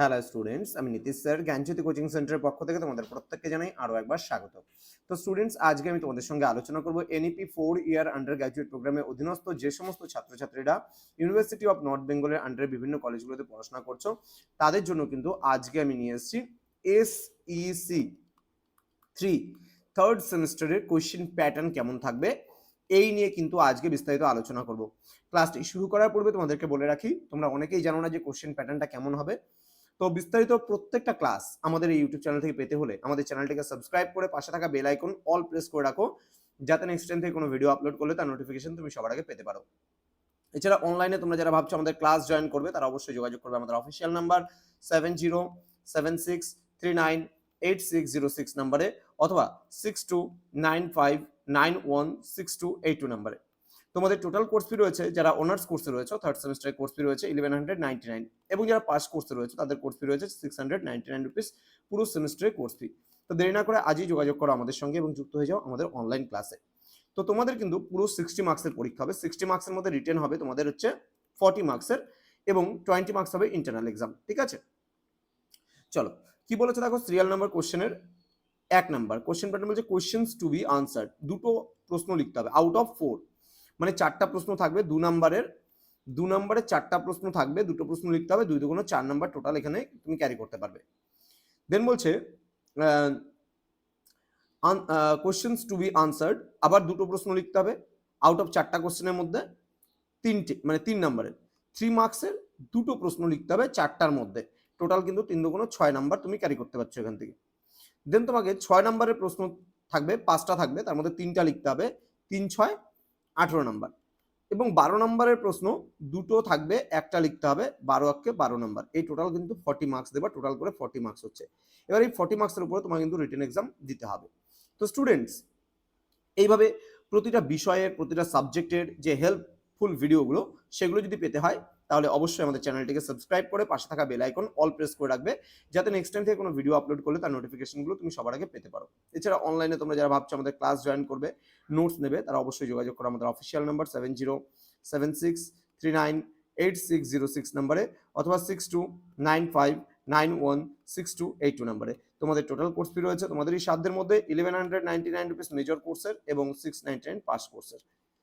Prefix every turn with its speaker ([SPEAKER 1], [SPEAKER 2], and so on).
[SPEAKER 1] Hello students আমি Nitish sir জ্ঞানজ্যোতি coaching সেন্টারের পক্ষ থেকে তোমাদের প্রত্যেককে জানাই আরও একবার স্বাগত। তো স্টুডেন্টস আজকে আমি তোমাদের সঙ্গে আলোচনা করব NEP four year undergraduate প্রোগ্রামে অধীনস্থ যে সমস্ত ছাত্রছাত্রীরা ইউনিভার্সিটি অফ নর্থ বেঙ্গলের আন্ডারে বিভিন্ন কলেজগুলোতে পড়াশোনা করছ, তাদের জন্য কিন্তু আজকে আমি নিয়ে এসেছি এসইসি থ্রি থার্ড সেমিস্টারের কোয়েশ্চেন প্যাটার্ন কেমন থাকবে, এই নিয়ে কিন্তু আজকে বিস্তারিত আলোচনা করব। ক্লাসটি শুরু করার পূর্বে তোমাদেরকে বলে রাখি, তোমরা অনেকেই জানো না যে কোশ্চেন প্যাটার্নটা কেমন হবে। তো বিস্তারিত প্রত্যেকটা ক্লাস আমাদের এই ইউটিউব চ্যানেল থেকে পেতে হলে আমাদের চ্যানেলটিকে সাবস্ক্রাইব করে পাশে থাকা বেল আইকন অল প্রেস করে রাখো, যাতে নেক্সট টাইম থেকে কোনো ভিডিও আপলোড করলে তার নোটিফিকেশন তুমি সবার আগে পেতে পারো। এছাড়া অনলাইনে তোমরা যারা ভাবছ আমাদের ক্লাস জয়েন করবে, তারা অবশ্যই যোগাযোগ করবে আমাদের official number seven zero seven six three nine eight six zero six নাম্বারে অথবা six two nine five nine one six two eight two নাম্বারে তোমাদের টোটাল কোর্স ফি রয়েছে, যারা অনার্স কোর্সে রয়েছে থার্ড সেমিস্টারের কোর্স ফি রয়েছে ইলেভেন হান্ড্রেড নাইনটি নাইন এবং যারা পাস কোর্সে রয়েছে, তাদের কোর্স ফি রয়েছে six hundred ninety nine rupees পুরো সেমিস্টারের কোর্স ফি তো দেরি না করে আজই যোগাযোগ করো আমাদের সঙ্গে এবং যুক্ত হয়ে যাও আমাদের অনলাইন ক্লাসে তো তোমাদের কিন্তু পুরো সিক্সটি মার্কসের পরীক্ষা হবে। সিক্সটি মার্কসের মধ্যে রিটেন হবে তোমাদের হচ্ছে ফর্টি মার্কসের এবং টোয়েন্টি মার্কস হবে ইন্টারনাল এক্সাম ঠিক আছে? চলো, কি বলেছে দেখো সিরিয়াল নাম্বার কোশ্চেনের এক নাম্বার কোশ্চেন প্যাটার্ন বলছে কোশ্চেন্স টু বি আনসার্ড দুটো প্রশ্ন লিখতে হবে। আউট অফ ফোর মানে চারটা প্রশ্ন থাকবে দু নম্বরের, দু নম্বরে চারটা প্রশ্ন থাকবে, দুটো প্রশ্ন লিখতে হবে, দুই দুগুণ চার নাম্বার টোটাল এখানে তুমি ক্যারি করতে পারবে। দেন বলছে কোশ্চেন্স টু বি আনসার্ড আবার দুটো প্রশ্ন লিখতে হবে আউট অফ চারটা কোশ্চেনের মধ্যে তিনটে মানে তিন নাম্বারের থ্রি মার্কসের দুটো প্রশ্ন লিখতে হবে চারটার মধ্যে টোটাল কিন্তু তিন দুগুণ ছয় নাম্বার তুমি ক্যারি করতে পারছ এখান থেকে। দেন তোমাকে ছয় নাম্বারের প্রশ্ন থাকবে, পাঁচটা থাকবে, তার মধ্যে তিনটা লিখতে হবে, তিন ছয় আঠেরো নাম্বার। এবং বারো নম্বরের প্রশ্ন দুটো থাকবে, একটা লিখতে হবে, বারো আঁককে বারো নাম্বার। এই টোটাল কিন্তু ফর্টি মার্কস দেবা টোটাল করে ফর্টি মার্কস হচ্ছে। এবার এই ফর্টি মার্কসের উপরে তোমার কিন্তু রিটেন এক্সাম দিতে হবে। তো স্টুডেন্টস এইভাবে প্রতিটা বিষয়ের, প্রতিটা সাবজেক্টের যে হেল্পফুল ভিডিওগুলো সেগুলো যদি পেতে হয়, তাহলে অবশ্যই আমাদের চ্যানেলটিকে সাবস্ক্রাইব করে পাশে থাকা বেল আইকন অল প্রেস করে রাখবে, যাতে নেক্সট টাইম থেকে কোনো ভিডিও আপলোড করলে তার নোটিফিকেশনগুলো তুমি সবার আগে পেতে পারো। এছাড়া অনলাইনে তোমরা যারা ভাবছ আমাদের ক্লাস জয়েন করবে নোটস নেবে, তারা অবশ্যই যোগাযোগ করো আমাদের official number seven zero seven six three nine eight six zero six নাম্বারে অথবা six two nine five nine one six two eight two নাম্বারে তোমাদের টোটাল কোর্স ফি রয়েছে তোমাদের এই সাধ্যের মধ্যে eleven hundred ninety nine rupees major কোর্সের এবং সিক্স নাইনটি নাইন পাস কোর্সের